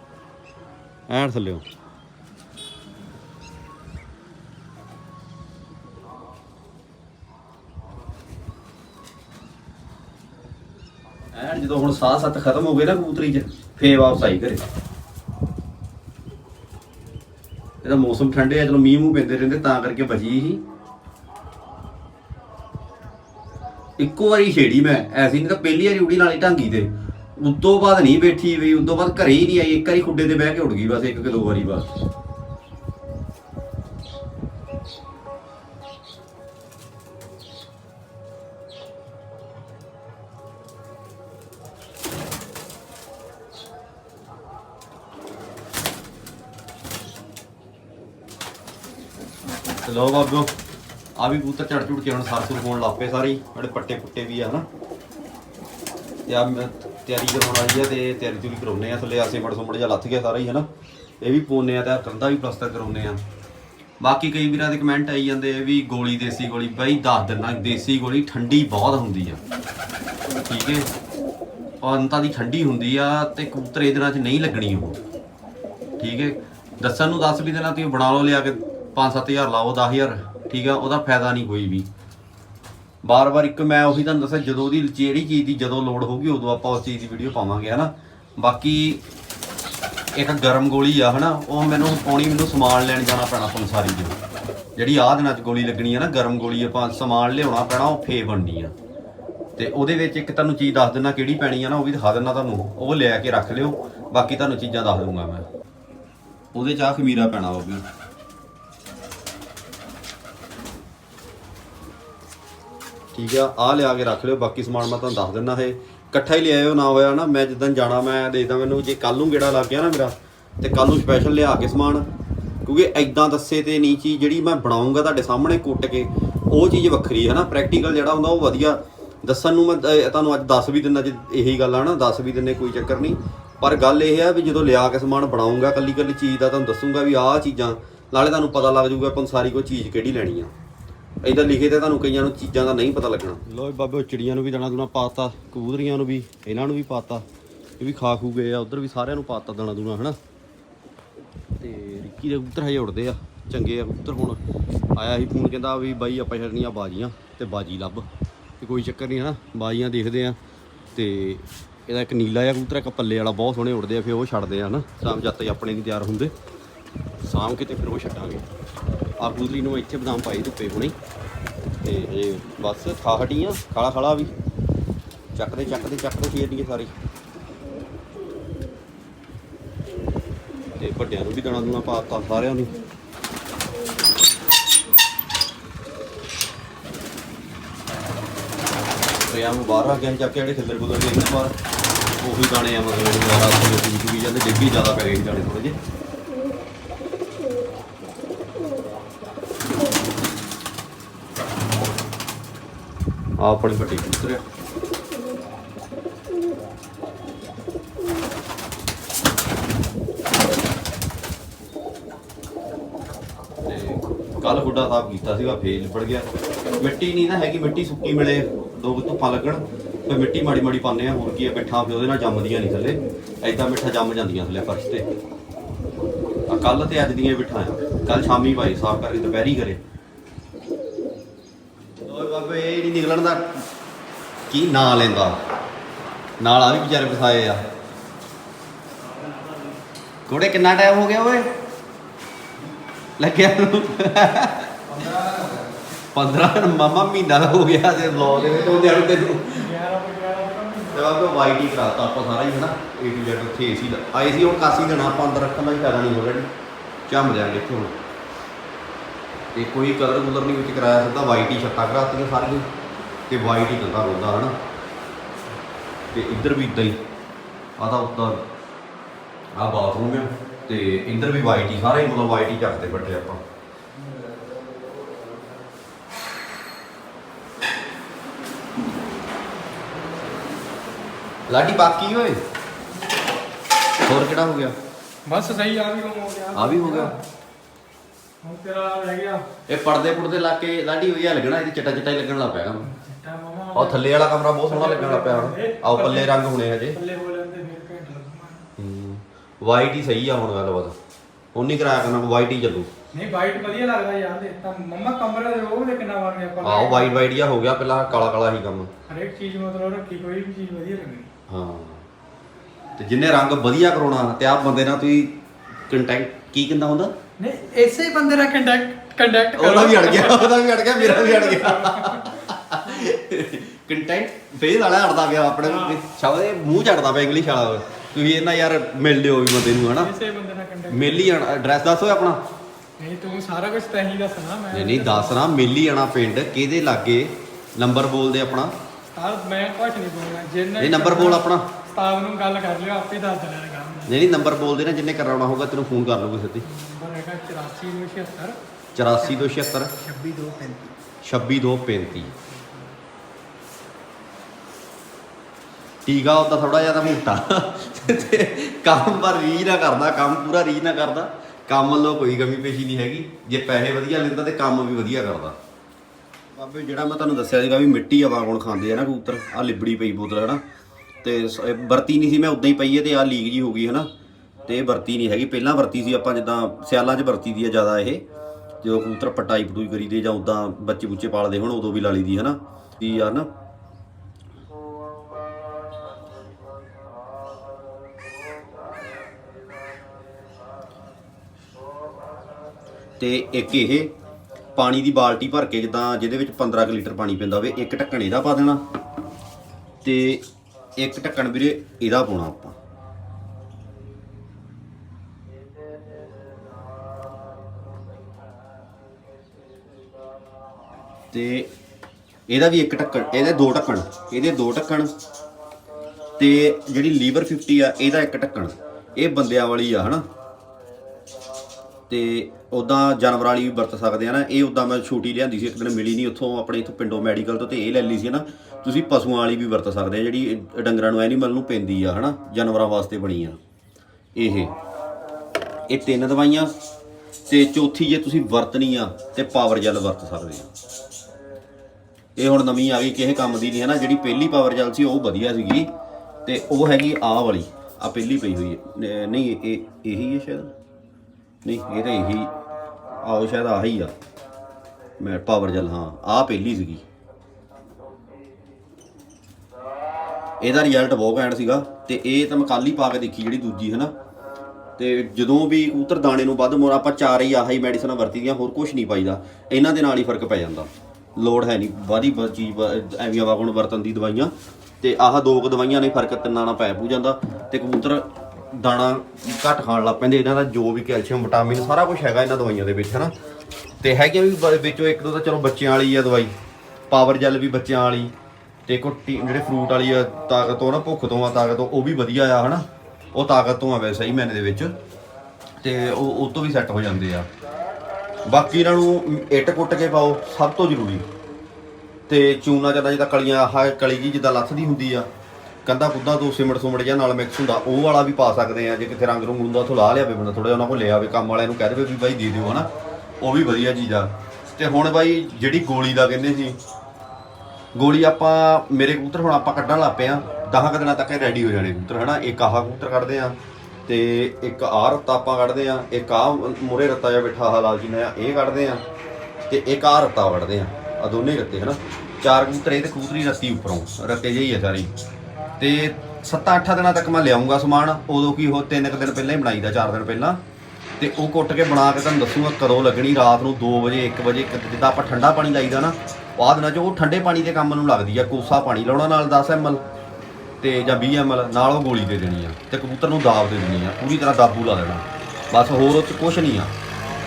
ਐਨ ਥੱਲਿਓ ਜਦੋਂ ਹੁਣ ਸਾਹ ਸੱਤ ਖਤਮ ਹੋ ਗਏ ਨਾ ਕਬੂਤਰੀ ਚ, ਫੇਰ ਵਾਪਸ ਆਈ ਘਰੇ। ਇਹਦਾ ਤਾਂ ਮੌਸਮ ਠੰਡੇ ਆ, ਚਲੋ ਮੀਂਹ ਮੂੰਹ ਪੈਂਦੇ ਰਹਿੰਦੇ, ਤਾਂ ਕਰਕੇ ਬਚੀ ਸੀ। ਇੱਕੋ ਵਾਰੀ ਛੇੜੀ ਮੈਂ, ਐਸੀ ਨਹੀਂ ਤਾਂ ਪਹਿਲੀ ਵਾਰੀ ਉੜੀ ਨਾਲੀ ਢਾਂਗੀ ਤੇ। ਉਦੋਂ ਬਾਅਦ ਨਹੀਂ ਬੈਠੀ ਵੀ, ਉਦੋਂ ਬਾਅਦ ਘਰੇ ਹੀ ਨਹੀਂ ਆਈ, ਇੱਕ ਵਾਰੀ ਖੁੱਡੇ ਤੇ ਬਹਿ ਕੇ ਉੱਡ ਗਈ ਬਸ, ਇੱਕ ਕਿ ਦੋ ਵਾਰੀ ਬਸ। ਲਓ ਬਾਬੂ ਆ ਵੀ ਕਬੂਤਰ ਝੜ ਝੁੜ ਕੇ ਹੁਣ ਸਰਸੁਰ ਹੋਣ ਲੱਗ ਪਏ ਸਾਰੇ ਹੀ। ਜਿਹੜੇ ਪੱਟੇ ਪੁੱਟੇ ਵੀ ਆ, ਹਨਾ? ਤੇ ਆ ਮੈਂ ਤਿਆਰੀ ਕਰਾਉਣ ਵਾਲੀ ਆ ਤੇ ਤਿਆਰੀ ਤੁਰੀ ਕਰਾਉਨੇ ਆ, ਥੱਲੇ ਆਸੇ ਮੜ ਸੁਮੜ ਜਿਹਾ ਲੱਥ ਗਿਆ ਸਾਰਾ ਹੀ, ਹਨਾ? ਇਹ ਵੀ ਪਾਉਨੇ ਆ ਤੇ ਆਹ ਵੀ ਪਲਸਤਰ ਕਰਾਉਨੇ ਆ। ਬਾਕੀ ਕਈ ਵੀਰਾਂ ਦੇ ਕਮੈਂਟ ਆਈ ਜਾਂਦੇ ਵੀ ਗੋਲੀ, ਦੇਸੀ ਗੋਲੀ। ਬਾਈ, ਦੱਸ ਦਿੰਨਾ ਦੇਸੀ ਗੋਲੀ ਠੰਡੀ ਬਹੁਤ ਹੁੰਦੀ ਆ। ਠੀਕ ਹੈ? ਅੰਤਾਂ ਦੀ ਠੰਡੀ ਹੁੰਦੀ ਆ ਤੇ ਕਬੂਤਰ ਇਹਦੇ ਨਾਲ ਚ ਨਹੀਂ ਲੱਗਣੀ ਉਹ। ਠੀਕ ਹੈ? ਦੱਸਣ ਨੂੰ 10 ਵੀ ਦੇਣਾ, ਤੁਸੀਂ ਬਣਾ ਲਓ ਲਿਆ ਕੇ। 5-7000 ਲਾਓ 10000 ਠੀਕ ਆ, ਉਹਦਾ ਫਾਇਦਾ ਨਹੀਂ ਕੋਈ ਵੀ। ਬਾਰ-ਬਾਰ ਇੱਕ ਮੈਂ ਉਹੀ ਤੁਹਾਨੂੰ ਦੱਸਿਆ, ਜਦੋਂ ਉਹਦੀ ਜਿਹੜੀ ਚੀਜ਼ ਦੀ ਜਦੋਂ ਲੋੜ ਹੋਊਗੀ, ਉਦੋਂ ਆਪਾਂ ਉਸ ਚੀਜ਼ ਦੀ ਵੀਡੀਓ ਪਾਵਾਂਗੇ, ਹਨਾ? ਬਾਕੀ ਇੱਕ ਗਰਮ ਗੋਲੀ ਆ, ਹਨਾ? ਉਹ ਮੈਨੂੰ ਪਾਉਣੀ, ਮੈਨੂੰ ਸਮਾਨ ਲੈਣ ਜਾਣਾ ਪੈਣਾ ਪੰਸਾਰੀ ਦੇ ਜਿਹੜੀ ਆਹ ਦਿਨਾਂ 'ਚ ਗੋਲੀ ਲੱਗਣੀ ਆ ਨਾ, ਗਰਮ ਗੋਲੀ ਆਪਾਂ ਸਮਾਨ ਲਿਆਉਣਾ ਪੈਣਾ, ਉਹ ਫੇ ਬਣਨੀ ਆ। ਤੇ ਉਹਦੇ ਵਿੱਚ ਇੱਕ ਤੁਹਾਨੂੰ ਚੀਜ਼ ਦੱਸ ਦਿੰਦਾ ਕਿਹੜੀ ਪੈਣੀ ਆ ਨਾ, ਉਹ ਵੀ ਦਿਖਾ ਦਿੰਦਾ ਤੁਹਾਨੂੰ। ਉਹ ਲੈ ਕੇ ਰੱਖ ਲਿਓ। ਬਾਕੀ ਤੁਹਾਨੂੰ ਚੀਜ਼ਾਂ ਦੱਸ ਦੂੰਗਾ ਮੈਂ। ਉਹਦੇ ਚ ਆ ਖਮੀਰਾ ਪੈਣਾ ਉਹ ਵੀ। ਠੀਕ ਆ ਆ ਲਿਆ ਕੇ ਰੱਖ ਲਿਓ, ਬਾਕੀ ਸਮਾਨ ਮੈਂ ਤੁਹਾਨੂੰ ਦੱਸ ਦਿੰਦਾ ਇਹ। ਇਕੱਠਾ ਹੀ ਲਿਆਇਓ ਨਾ ਹੋਇਆ ਨਾ, ਮੈਂ ਜਿੱਦਾਂ ਜਾਣਾ, ਮੈਂ ਦੇਖਦਾ ਮੈਨੂੰ ਜੇ ਕੱਲ ਨੂੰ ਗੇੜਾ ਲੱਗ ਗਿਆ ਨਾ ਮੇਰਾ, ਤੇ ਕੱਲ ਨੂੰ ਸਪੈਸ਼ਲ ਲਿਆ ਕੇ ਸਮਾਨ। ਕਿਉਂਕਿ ਐਦਾਂ ਦੱਸੇ ਤੇ ਨਹੀਂ ਚੀਜ਼ ਜਿਹੜੀ ਮੈਂ ਬਣਾਉਂਗਾ ਤੁਹਾਡੇ ਸਾਹਮਣੇ ਕੁੱਟ ਕੇ, ਉਹ ਚੀਜ਼ ਵੱਖਰੀ ਹੈ ਨਾ ਪ੍ਰੈਕਟੀਕਲ ਜਿਹੜਾ ਹੁੰਦਾ ਉਹ ਵਧੀਆ। ਦੱਸਣ ਨੂੰ ਮੈਂ ਤੁਹਾਨੂੰ ਅੱਜ ਦੱਸ ਵੀ ਦਿੰਦਾ ਜੇ ਇਹੀ ਗੱਲ ਆ ਨਾ, ਦੱਸ ਵੀ ਦਿੰਨੇ ਕੋਈ ਚੱਕਰ ਨਹੀਂ। ਪਰ ਗੱਲ ਇਹ ਆ ਵੀ ਜਦੋਂ ਲਿਆ ਕੇ ਸਮਾਨ ਬਣਾਉਂਗਾ ਕੱਲੀ ਕੱਲੀ ਚੀਜ਼ ਦਾ ਤੁਹਾਨੂੰ ਦੱਸੂਗਾ ਵੀ ਆਹ ਚੀਜ਼ਾਂ, ਨਾਲੇ ਤੁਹਾਨੂੰ ਪਤਾ ਲੱਗ ਜਾਊਗਾ ਆਪਾਂ ਸਾਰੀ ਕੋਈ ਚੀਜ਼ ਕਿਹੜੀ ਲੈਣੀ ਆ। ਇਦਾਂ ਲਿਖੇ ਤੇ ਤੁਹਾਨੂੰ ਕਈਆਂ ਨੂੰ ਚੀਜ਼ਾਂ ਦਾ ਨਹੀਂ ਪਤਾ ਲੱਗਣਾ। ਲੋ ਬਾਬੇ, ਉਹ ਚਿੜੀਆਂ ਨੂੰ ਵੀ ਦਾਣਾ ਦੂਣਾ ਪਾਤਾ, ਕਬੂਤਰੀਆਂ ਨੂੰ ਵੀ, ਇਹਨਾਂ ਨੂੰ ਵੀ ਪਾਤਾ। ਇਹ ਵੀ ਖਾ ਖੂ ਗਏ ਆ, ਉਧਰ ਵੀ ਸਾਰਿਆਂ ਨੂੰ ਪਾਤਾ ਦਾਣਾ ਦੂਣਾ, ਹਨਾ? ਤੇ ਰਿੱਕੀ ਦੇ ਕਬੂਤਰ ਹਜੇ ਉੜਦੇ ਆ, ਚੰਗੇ ਆ ਕਬੂਤਰ ਹੁਣ। ਆਇਆ ਸੀ ਫੋਨ, ਕਹਿੰਦਾ ਵੀ ਬਾਈ, ਆਪਾਂ ਛੱਡਣੀਆਂ ਬਾਜੀਆਂ ਤੇ ਬਾਜੀ ਲੱਭ। ਤੇ ਕੋਈ ਚੱਕਰ ਨਹੀਂ, ਹਨਾ? ਬਾਜੀਆਂ ਦੇਖਦੇ ਆ। ਤੇ ਇਹਦਾ ਇੱਕ ਨੀਲਾ ਜਿਹਾ ਕਬੂਤਰ, ਇੱਕ ਪੱਲੇ ਵਾਲਾ ਬਹੁਤ ਸੋਹਣੇ ਉੜਦੇ ਆ, ਫਿਰ ਉਹ ਛੱਡਦੇ ਆ, ਹਨਾ? ਸ਼ਾਮ ਜਦ ਤੱਕ ਆਪਣੇ ਨਹੀਂ ਤਿਆਰ ਹੁੰਦੇ, ਸ਼ਾਮ ਕਿਤੇ ਫਿਰ ਉਹ ਛੱਡਾਂਗੇ। ਆ ਕਬੂਤਰੀ ਨੂੰ ਇੱਥੇ ਬਦਾਮ ਪਾਈ ਧੁੱਪੇ ਹੁਣੇ। ਤੇ ਇਹ ਬਸ ਖਾ ਹਟੀਆਂ ਖਾਲਾ ਖਾਲਾ ਵੀ। ਚੱਕਦੇ ਚੱਕਦੇ ਚੱਕਦੇ ਫੇਰਨੀਆਂ ਸਾਰੀ। ਤੇ ਵੱਡਿਆਂ ਨੂੰ ਵੀ ਦਾਣਾ ਦੂਣਾ ਪਾਤਾ ਸਾਰਿਆਂ ਨੂੰ। ਤੇ ਨੂੰ ਬਾਹਰ ਆ ਗਿਆ ਚੱਕ ਕੇ ਜਿਹੜੇ ਖਿੱਲਰ ਗੁੱਲਰ ਦੇ ਇਹਨਾਂ ਬਾਹਰ। ਉਹੀ ਦਾਣੇ ਆ ਮਤਲਬ ਜਿਹੜੇ ਦੁਆਰਾ ਤੋਂ ਵੀ ਵੀ ਜਾਂਦੇ ਡਿੱਗੀ ਜ਼ਿਆਦਾ ਪੈ ਗਈ ਗਾਣੇ ਥੋੜੇ ਜਿਹੇ। ਆ ਆਪਣੀ ਵੱਡੀ ਕਬੂਤਰ ਆ ਕੱਲ ਗੁੱਡਾ ਸਾਫ਼ ਕੀਤਾ ਸੀਗਾ, ਫੇਰ ਲਿਪੜ ਗਿਆ। ਮਿੱਟੀ ਨਹੀਂ ਨਾ ਹੈਗੀ, ਮਿੱਟੀ ਸੁੱਕੀ ਮਿਲੇ, ਦੋ ਧੁੱਪਾਂ ਲੱਗਣ, ਫਿਰ ਮਿੱਟੀ ਮਾੜੀ ਮਾੜੀ ਪਾਉਂਦੇ ਆ, ਹੋਰ ਕੀ ਆ, ਮਿੱਠਾ ਫਿਰ ਉਹਦੇ ਨਾਲ ਜੰਮਦੀਆਂ ਨਹੀਂ ਥੱਲੇ। ਐਦਾਂ ਮਿੱਠਾ ਜੰਮ ਜਾਂਦੀਆਂ ਥੱਲੇ ਫਰਸ਼ ਤੇ। ਆ ਕੱਲ ਤੇ ਅੱਜ ਦੀਆਂ ਬਿਠਾ ਆ। ਕੱਲ ਸ਼ਾਮੀ ਭਾਈ ਸਾਫ਼ ਕਰਕੇ ਦੁਪਹਿਰੀ ਕਰੇ ਓਏ ਬਾਬੇ ਇਹ ਨਹੀਂ ਨਿਕਲਣ ਦਾ ਕੀ ਨਾਂ ਲੈਂਦਾ? ਨਾਲ ਆ ਵੀ ਵਿਚਾਰੇ ਫਸਾਏ ਆ। ਕੋੜੇ ਕਿੰਨਾ ਟਾਈਮ ਹੋ ਗਿਆ ਓਏ? ਲੱਗਿਆ ਨੂੰ? 15 ਮਾਮਾ ਮਹੀਨਾ ਹੋ ਗਿਆ ਤੇ ਲੋ ਦੇ ਵਿੱਚ ਉਹਦੇ ਅੜੂ ਤੈਨੂੰ। ਤੇ ਬਾਬੇ ਵਾਈਟ ਕਰਾਤਾ ਆਪਾਂ ਸਾਰਾ ਹੀ, ਹਨਾ? ਏ ਟੂ ਜ਼ੈਡ ਉੱਥੇ ਏਸੀ ਆਏ ਸੀ ਹੁਣ ਕਾਸੀ ਦੇਣਾ ਆਪਾਂ ਅੰਦਰ ਰੱਖਣ ਦਾ ਹੀ ਫਾਇਦਾ ਨਹੀਂ ਹੋ ਰਿਹਾ ਝੰਮ ਜਾਣਗੇ ਇੱਥੇ ਹੁਣ। ਤੇ ਕੋਈ ਕਲਰ ਕੁਲਰ ਨਹੀਂ ਵਿੱਚ ਕਰਾਇਆ ਸਿੱਧਾ ਵਾਈਟ ਹੀ ਛੱਟਾਂ ਕਰਾਤੀਆਂ ਸਾਰੀਆਂ। ਤੇ ਵਾਈਟ ਹੀ ਕੰਦਾ ਰੋਦਾ ਹਨਾ? ਤੇ ਇੱਧਰ ਵੀ ਇਦਾਂ ਹੀ। ਆ ਤਾਂ ਆ ਬਾਥਰੂਮ ਆ। ਤੇ ਇੱਧਰ ਵੀ ਵਾਈਟ ਹੀ ਸਾਰੇ ਮਤਲਬ ਵਾਈਟ ਹੀ ਚੱਕਦੇ ਬੱਟੇ ਆਪਾਂ। ਲਾਡੀ ਬਾਕੀ ਓਏ ਹੋਰ ਕਿਹੜਾ ਹੋ ਗਿਆ? ਬਸ ਸਹੀ ਆ ਵੀ ਕੰਮ ਹੋ ਗਿਆ। ਆ ਵੀ ਹੋ ਗਿਆ? ਹੁਣ ਤੇਰਾ ਰਹਿ ਗਿਆ। ਇਹ ਪਰਦੇ ਪੁਰਦੇ ਲਾ ਕੇ ਲਾਡੀ ਹੋਈਆ ਲੱਗਣਾ ਇਹਦੀ ਚਟਾ ਚਟਾ ਹੀ ਲੱਗਣ ਲੱਗ ਪਿਆ ਮਾਮਾ ਉਹ ਥੱਲੇ ਵਾਲਾ ਕਮਰਾ ਬਹੁਤ ਸੋਹਣਾ ਲੱਗਣ ਲੱਗ ਪਿਆ ਹੁਣ। ਆਓ ਪੱਲੇ ਰੰਗ ਹੋਣੇ ਹਜੇ। ਪੱਲੇ ਹੋ ਲੈਂਦੇ ਫਿਰ ਘੰਟ ਲੱਗੂਗਾ ਵਾਈਟ ਹੀ ਸਹੀ ਆ ਹੁਣ ਗੱਲਬਾਤ। ਨਹੀਂ ਕਰਾਇਆ ਕਰਨਾ ਵਾਈਟ ਹੀ ਚੱਲੂ। ਨਹੀਂ ਵਾਈਟ ਵਧੀਆ ਲੱਗਦਾ ਯਾਰ ਦੇ ਤਾਂ ਮੰਮਾ ਕਮਰੇ ਦੇ ਉਹ ਦੇ ਕਿੰਨਾ ਗਿਆ ਪੱਲੇ ਆਓ ਵਾਈਟ ਵਾਈਟ ਜਿਹਾ ਹੋ ਗਿਆ ਪਹਿਲਾਂ ਕਾਲਾ ਕਾਲਾ ਹੀ ਕੰਮ। ਹਰੇਕ ਚੀਜ਼ ਮਤਲਬ ਰੱਖੀ ਕੋਈ ਵੀ ਚੀਜ਼ ਵਧੀਆ ਲੱਗਣੀ ਹਾਂ। ਤੇ ਜਿੰਨੇ ਰੰਗ ਵਧੀਆ ਕਰਾਉਣਾ ਤੇ ਆਹ ਬੰਦੇ ਨਾਲ ਤੁਸੀਂ ਕੰਟੈਕਟ ਕੀ ਕਹਿੰਦਾ ਹੁੰਦਾ? ਨਹੀਂ ਇਸੇ ਬੰਦੇ ਨਾਲ ਕੰਟੈਕਟ ਕੰਟੈਕਟ ਉਹਦਾ ਵੀ ਅੜ ਗਿਆ ਉਹਦਾ ਵੀ ਅੜ ਗਿਆ ਮੇਰਾ ਵੀ ਅੜ ਗਿਆ। ਕੰਟੈਂਟ ਫੇਸ ਵਾਲਾ ਅੜਦਾ ਪਿਆ ਆਪਣੇ ਸ਼ਬਦ ਇਹ ਮੂੰਹ ਚੜਦਾ ਪਿਆ ਇੰਗਲਿਸ਼ ਵਾਲਾ ਤੁਸੀਂ ਇਹਨਾਂ ਯਾਰ ਮਿਲ ਲਿਓ ਵੀ ਬੰਦੇ ਨੂੰ ਹਨਾ? ਇਸੇ ਬੰਦੇ ਨਾਲ ਕੰਟੈਕਟ ਮਿਲ ਹੀ ਜਾਣਾ। ਐਡਰੈਸ ਦੱਸੋ ਆਪਣਾ। ਨਹੀਂ ਤੂੰ ਸਾਰਾ ਕੁਝ ਤਾਂ ਹੀ ਦੱਸਣਾ ਮੈਂ ਨਹੀਂ ਨਹੀਂ ਦੱਸਣਾ ਮਿਲ ਹੀ ਜਾਣਾ ਪਿੰਡ। ਕਿਹਦੇ ਲਾਗੇ? ਨੰਬਰ ਬੋਲਦੇ ਆਪਣਾ। ਸਤਾਰ ਮੈਂ ਕੁਝ ਨਹੀਂ ਬੋਲਣਾ ਜਿੰਨੇ ਇਹ ਨੰਬਰ ਬੋਲ ਆਪਣਾ। ਸਤਾਬ ਨੂੰ ਗੱਲ ਕਰ ਲਿਓ ਆਪੇ ਦੱਸ ਦੇਣਾ ਨਹੀਂ ਨਹੀਂ ਨੰਬਰ ਬੋਲਦੇ ਨਾ ਜਿੰਨੇ ਕਰਾਉਣਾ ਹੋਊਗਾ ਤੈਨੂੰ ਫੋਨ ਕਰ ਲੂਗਾ ਸਿੱਧੀ। ਨੰਬਰ ਹੈਗਾ 84 ਨੂੰ 76 84 ਤੋਂ 76 26 235 26235 ਟੀਕਾ ਉਹਦਾ ਥੋੜਾ ਤਾਂ ਮੋਟਾ। ਤੇ ਕੰਮ ਪਰ ਰੀ ਨਾ ਕਰਦਾ, ਕੰਮ ਪੂਰਾ ਰੀਝ ਨਾ ਕਰਦਾ। ਕੰਮ ਵੱਲੋਂ ਕੋਈ ਕਮੀ ਪੇਸ਼ੀ ਨਹੀਂ ਹੈਗੀ। ਜੇ ਪੈਸੇ ਵਧੀਆ ਲੈਂਦਾ ਤੇ ਕੰਮ ਵੀ ਵਧੀਆ ਕਰਦਾ। ਬਾਬੇ, ਜਿਹੜਾ ਮੈਂ ਤੁਹਾਨੂੰ ਦੱਸਿਆ ਸੀਗਾ ਵੀ ਮਿੱਟੀ ਹਵਾ ਕੋਣ ਖਾਂਦੇ ਆ ਨਾ ਕਬੂਤਰ ਆ ਲਿਬੜੀ ਪਈ ਬੋਤਲ ਹੈ ਨਾ ਤੇ ਸ- ਇਹ ਵਰਤੀ ਨਹੀਂ ਸੀ, ਮੈਂ ਉਦਾਂ ਹੀ ਪਈ ਹੈ ਤੇ ਆ ਲੀਕ ਜੀ ਹੋ ਗਈ ਹੈ ਨਾ ਤੇ ਇਹ ਵਰਤੀ ਨਹੀਂ ਹੈਗੀ। ਪਹਿਲਾਂ ਵਰਤੀ ਸੀ ਆਪਾਂ ਜਿੱਦਾਂ ਸਿਆਲਾਂ 'ਚ ਵਰਤੀ ਦੀ ਆ ਜ਼ਿਆਦਾ ਇਹ। ਜਦੋਂ ਕਬੂਤਰ ਪਟਾਈ ਪਟੂਈ ਕਰੀਦੇ ਜਾਂ ਉਦਾਂ ਬੱਚੇ ਬੁੱਚੇ ਪਾਲਦੇ ਹੁਣ, ਉਦੋਂ ਵੀ ਲਾ ਲਈ ਦੀ ਹੈ ਨਾ ਕੀ ਆ ਨਾ ਤੇ ਇੱਕ ਇਹ ਪਾਣੀ ਦੀ ਬਾਲਟੀ ਭਰ ਕੇ ਜਿੱਦਾਂ ਜਿਹਦੇ ਵਿੱਚ 15 ਕੁ ਲੀਟਰ ਪਾਣੀ ਪੈਂਦਾ ਹੋਵੇ, ਇੱਕ ਢੱਕਣ ਇਹਦਾ ਪਾ ਦੇਣਾ ਤੇ ਇੱਕ ਢੱਕਣ ਵੀਰੇ ਇਹਦਾ ਪਾਉਣਾ ਆਪਾਂ। ਤੇ ਇਹਦਾ ਵੀ ਇੱਕ ਢੱਕਣ, ਇਹਦੇ ਦੋ ਢੱਕਣ, ਇਹਦੇ ਦੋ ਢੱਕਣ ਤੇ ਜਿਹੜੀ ਲੀਵਰ 50 ਆ, ਇਹਦਾ ਇੱਕ ਢੱਕਣ। ਇਹ ਬੰਦਿਆਂ ਵਾਲੀ ਆ, ਹਨਾ? ਤੇ ਉਦਾਂ ਜਾਨਵਰਾਂ ਵਾਲੀ ਵੀ ਵਰਤ ਸਕਦੇ ਆ ਨਾ, ਇਹ ਉਦਾਂ ਮੈਂ ਛੋਟੀ ਲਿਆਂਦੀ ਸੀ, ਇੱਕ ਦਿਨ ਮਿਲੀ ਨਹੀਂ ਉੱਥੋਂ, ਆਪਣੇ ਇੱਥੋਂ ਪਿੰਡੋਂ ਮੈਡੀਕਲ ਤੋਂ ਤੇ ਇਹ ਲੈ ਲਈ ਸੀ ਨਾ। ਤੁਸੀਂ ਪਸ਼ੂਆਂ ਵਾਲੀ ਵੀ ਵਰਤ ਸਕਦੇ ਆ, ਜਿਹੜੀ ਡੰਗਰਾਂ ਨੂੰ ਐਨੀਮਲ ਨੂੰ ਪੈਂਦੀ ਆ, ਹਨਾ? ਜਾਨਵਰਾਂ ਵਾਸਤੇ ਬਣੀ ਆ। ਇਹ ਇਹ ਤਿੰਨ ਦਵਾਈਆਂ ਤੇ ਚੌਥੀ ਜੇ ਤੁਸੀਂ ਵਰਤਣੀ ਆ ਤੇ ਪਾਵਰ ਜੈਲ ਵਰਤ ਸਕਦੇ ਆ। ਇਹ ਹੁਣ ਨਵੀਂ ਆ ਗਈ, ਕਿਸੇ ਕੰਮ ਦੀ ਨਹੀਂ ਹੈ ਨਾ ਜਿਹੜੀ ਪਹਿਲੀ ਪਾਵਰ ਜੈਲ ਸੀ, ਉਹ ਵਧੀਆ ਸੀਗੀ ਤੇ ਉਹ ਹੈਗੀ ਆ ਵਾਲੀ, ਆ ਪਹਿਲੀ ਪਈ ਹੋਈ ਹੈ। ਨਹੀਂ, ਇਹ, ਇਹੀ ਹੈ ਸ਼ਾਇਦ? ਨਹੀਂ, ਇਹ ਤਾਂ ਇਹੀ ਆਓ ਸ਼ਾਇਦ ਆਹੀ ਆ। ਮੈਂ ਪਾਵਰ ਜੈਲ, ਹਾਂ, ਆਹ ਪਹਿਲੀ ਸੀਗੀ। ਇਹਦਾ ਰਿਜ਼ਲਟ ਬਹੁਤ ਘੈਂਟ ਸੀਗਾ ਤੇ ਇਹ ਤਾਂ ਮੈਂ ਕੱਲ ਹੀ ਪਾ ਕੇ ਦੇਖੀ ਜਿਹੜੀ ਦੂਜੀ ਹੈ ਨਾ ਤੇ ਜਦੋਂ ਵੀ ਕਬੂਤਰ ਦਾਣੇ ਨੂੰ ਵੱਧ ਮੋਰ, ਆਪਾਂ ਚਾਰ ਹੀ ਆਹੀ ਮੈਡੀਸਨਾਂ ਵਰਤੀਦੀਆਂ ਹੋਰ ਕੁਝ ਨਹੀਂ ਪਾਈਦਾ। ਇਹਨਾਂ ਦੇ ਨਾਲ ਹੀ ਫ਼ਰਕ ਪੈ ਜਾਂਦਾ। ਲੋੜ ਹੈ ਨਹੀਂ ਵਾਦੀ ਬ- ਚੀਜ਼ ਬ- ਐਵੇਂ ਆਵਾ ਵਰਤਨ ਦੀ ਦਵਾਈਆਂ। ਤੇ ਆਹ ਦੋ ਕੁ ਦਵਾਈਆਂ ਨੇ, ਫ਼ਰਕ ਤਿੰਨਾਂ ਨਾਲ ਪੈ ਪੂ ਜਾਂਦਾ। ਤੇ ਕਬੂਤਰ ਦਾਣਾ ਘੱਟ ਖਾਣ ਲੱਗ ਪੈਂਦੇ, ਇਹਨਾਂ ਦਾ ਜੋ ਵੀ ਕੈਲਸ਼ੀਅਮ, ਵਿਟਾਮਿਨ, ਸਾਰਾ ਕੁਝ ਹੈਗਾ ਇਹਨਾਂ ਦਵਾਈਆਂ ਦੇ ਵਿੱਚ, ਹਨਾ? ਤੇ ਹੈਗੀਆਂ ਵੀ ਬ- ਵਿੱਚੋਂ ਇੱਕ ਦੋ ਤਾਂ ਚਲੋ ਬੱਚਿਆਂ ਵਾਲੀ ਆ ਦਵਾਈ, ਪਾਵਰ ਜੈਲ ਵੀ ਬੱਚਿਆਂ ਵਾਲੀ, ਤੇ ਕੋਟੀ, ਜਿਹੜੇ ਫਰੂਟ ਵਾਲੀ ਆ, ਤਾਕਤ ਤੋਂ ਨਾ, ਭੁੱਖ ਤੋਂ ਆ ਤਾਕਤ ਤੋਂ ਉਹ ਵੀ ਵਧੀਆ ਆ, ਹਨਾ? ਉਹ ਤਾਕਤ ਤੋਂ ਆ ਵੈਸੇ ਹੀ ਮੈਨੇ ਦੇ ਵਿੱਚ, ਤੇ ਉਹ ਉਹ ਤੋਂ ਵੀ ਸੈੱਟ ਹੋ ਜਾਂਦੇ ਆ। ਬਾਕੀ ਇਹਨਾਂ ਨੂੰ ਇੱਟ ਕੁੱਟ ਕੇ ਪਾਓ, ਸਭ ਤੋਂ ਜ਼ਰੂਰੀ। ਤੇ ਚੂਨਾ ਜਿੱਦਾਂ ਜਿੱਦਾਂ ਕਲੀਆਂ, ਆਹ ਕਲੀ ਜੀ ਜਿੱਦਾਂ ਲੱਥਦੀ ਹੁੰਦੀ ਆ ਕੰਦਾ ਕੁੱਦਾ ਤੋਂ ਸਿਮਟ ਸੁਮਟ ਜਿਹਾ ਨਾਲ ਮਿਕਸ ਹੁੰਦਾ, ਉਹ ਵਾਲਾ ਵੀ ਪਾ ਸਕਦੇ ਆ, ਜੇ ਕਿਤੇ ਰੰਗ ਰੰਗ ਹੁੰਦਾ, ਉੱਥੋਂ ਲਾ ਲਿਆਵੇ ਬੰਦਾ ਥੋੜਾ ਜਿਹਾ ਉਹਨਾਂ ਕੋਲ ਲਿਆਵੇ ਕੰਮ ਵਾਲਿਆਂ ਨੂੰ ਕਹਿ ਦੇਵੇ ਵੀ ਬਾਈ ਦੇ ਦਿਓ ਹਨਾ, ਉਹ ਵੀ ਵਧੀਆ ਚੀਜ਼ ਆ। ਤੇ ਹੁਣ ਬਾਈ ਜਿਹੜੀ ਗੋਲੀ ਦਾ ਕਹਿੰਦੇ ਸੀ, ਗੋਲੀ ਆਪਾਂ, ਮੇਰੇ ਕਬੂਤਰ ਹੁਣ ਆਪਾਂ ਕੱਢਣ ਲੱਗ ਪਏ ਆ 10 ਕੁ ਦਿਨਾਂ ਤੱਕ ਇਹ ਰੈਡੀ ਹੋ ਜਾਣੇ ਕਬੂਤਰ ਹਨਾ, ਇੱਕ ਆਹ ਕਬੂਤਰ ਕੱਢਦੇ ਆ, ਤੇ ਇੱਕ ਆਹ ਰੱਤਾ ਆਪਾਂ ਕੱਢਦੇ ਆ, ਇੱਕ ਆਹ ਮੁਰੇ ਰੱਤਾ ਜਿਹਾ ਬਿਠਾ ਆਹ ਲਾਲ ਜੀ ਨੇ ਇਹ ਕੱਢਦੇ ਆ, ਤੇ ਇੱਕ ਆਹ ਰੱਤਾ ਕੱਢਦੇ ਆ ਆ ਦੋਨੇ ਹੀ ਰੱਤੇ ਹਨਾ, ਚਾਰ ਕਬੂਤਰ, ਇਹ ਤੇ ਕਬੂਤਰੀ ਰੱਤੀ ਉੱਪਰੋਂ ਰੱਤੇ ਜਿਹੀ ਆ ਸਾਰੀ। ਤੇ 7-8 ਦਿਨਾਂ ਤੱਕ ਮੈਂ ਲਿਆਉਂਗਾ ਸਮਾਨ, ਉਦੋਂ ਕੀ ਉਹ ਤਿੰਨ ਕੁ ਦਿਨ ਪਹਿਲਾਂ ਹੀ ਬਣਾਈਦਾ 4 ਦਿਨ ਪਹਿਲਾਂ। ਤੇ ਉਹ ਕੁੱਟ ਕੇ ਬਣਾ ਕੇ ਤੁਹਾਨੂੰ ਦੱਸੂਗਾ, ਕਦੋਂ ਲੱਗਣੀ, ਰਾਤ ਨੂੰ 2 ਵਜੇ 1 ਵਜੇ ਜਿੱਦਾਂ ਆਪਾਂ ਠੰਡਾ ਪਾਣੀ ਲਾਈਦਾ ਨਾ ਬਾਅਦ ਦਿਨਾਂ 'ਚ ਉਹ ਠੰਡੇ ਪਾਣੀ ਦੇ ਕੰਮ ਨੂੰ ਲੱਗਦੀ ਆ, ਕੋਸਾ ਪਾਣੀ ਲਾਉਣਾ ਨਾਲ 10 ml ਤੇ ਜਾਂ 20 ml ਨਾਲ ਉਹ ਗੋਲੀ ਦੇ ਦੇਣੀ ਆ, ਤੇ ਕਬੂਤਰ ਨੂੰ ਦਾਬ ਦੇ ਦੇਣੀ ਆ, ਪੂਰੀ ਤਰ੍ਹਾਂ ਦਾਬੂ ਲਾ ਦੇਣਾ। ਬਸ ਹੋਰ ਉਹ 'ਚ ਕੁਝ ਨਹੀਂ ਆ।